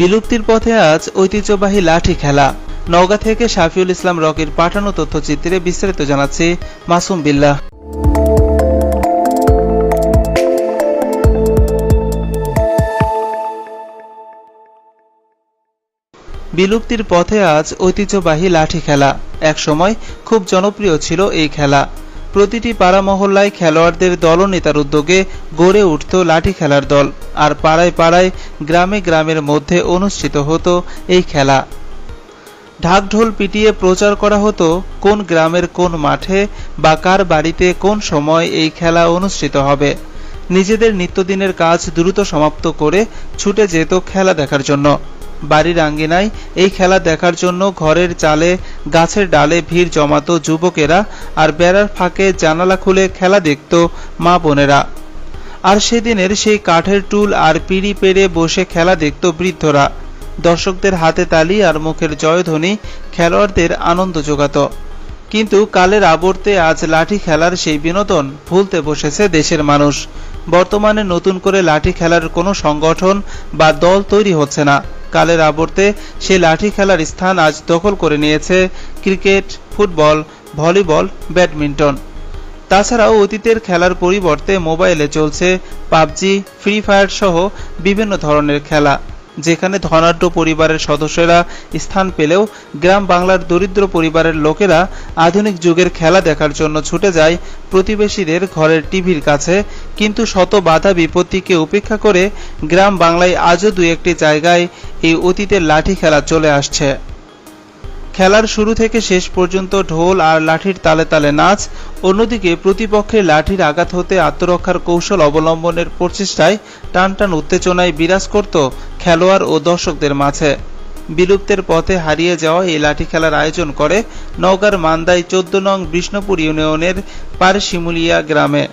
বিলুপ্তির পথে আজ ঐতিহ্যবাহী লাঠি খেলা। নওগাঁ থেকে শাফিউল ইসলাম রকির পাঠানো তথ্যচিত্রে বিস্তারিত জানাচ্ছে মাসুম বিল্লাহ। বিলুপ্তির পথে আজ ঐতিহ্যবাহী লাঠি খেলা। একসময় খুব জনপ্রিয় ছিল এই খেলা। প্রতিটি পাড়া মহল্লায় খেলোয়াড়দের দলনেতার উদ্যোগে গড়ে উঠত লাঠি খেলার দল। আর পাড়ায় পাড়ায়, গ্রামে গ্রামের মধ্যে অনুষ্ঠিত হতো এই খেলা। ঢাকঢোল পিটিয়ে প্রচার করা হতো কোন গ্রামের কোন মাঠে বা কার বাড়িতে কোন সময় এই খেলা অনুষ্ঠিত হবে। নিজেদের নিত্যদিনের কাজ দ্রুত সমাপ্ত করে ছুটে যেত খেলা দেখার জন্য। বাড়ির আঙ্গিনায়। এই খেলা দেখার জন্য ঘরের চালে, গাছের ডালে ভিড় জমাত যুবকেরা আর বেড়ার ফাঁকে জানালা খুলে খেলা দেখত মা বোনেরা। আর সেদিনের সেই কাঠের টুল আর পিড়ি পেরে বসে খেলা দেখত বৃদ্ধরা। দর্শকদের হাতে তালি আর মুখের জয়ধ্বনি খেলোয়াড়দের আনন্দ যোগাত। কিন্তু কালের আবর্তে আজ লাঠি খেলার সেই বিনোদন ভুলতে বসেছে দেশের মানুষ। বর্তমানে নতুন করে লাঠি খেলার কোনো সংগঠন বা দল তৈরি হচ্ছে না। কালের আবর্তে সেই লাঠি খেলার স্থান আজ দখল করে নিয়েছে ক্রিকেট, ফুটবল, ভলিবল, ব্যাডমিন্টন। তাছাড়াও অতীতের খেলার পরিবর্তে মোবাইলে চলছে পাবজি, ফ্রি ফায়ার সহ বিভিন্ন ধরনের খেলা। যেখানে ধনাঢ্য পরিবারের সদস্যরা স্থান পেলেও গ্রাম বাংলার দরিদ্র পরিবারের লোকেরা আধুনিক যুগের খেলা দেখার জন্য ছুটে যায় প্রতিবেশীদের ঘরের টিভির কাছে। কিন্তু শত বাধা বিপত্তিকে উপেক্ষা করে গ্রাম বাংলায় আজও দু একটি জায়গায় এই অতীতের লাঠি খেলা চলে আসছে। খেলার শুরু থেকে শেষ পর্যন্ত ঢোল আর লাঠির তালে তালে নাচ, অন্যদিকে প্রতিপক্ষের লাঠির আঘাত হতে আত্মরক্ষার কৌশল অবলম্বনের প্রচেষ্টায় টান টান উত্তেজনায় বিরাজ করত খেলোয়াড় ও দর্শকদের মাঝে। বিলুপ্তের পথে হারিয়ে যাওয়া এই লাঠি খেলার আয়োজন করে নওগাঁর মান্দায় চোদ্দ নং বিষ্ণুপুর ইউনিয়নের পারশিমুলিয়া গ্রামে।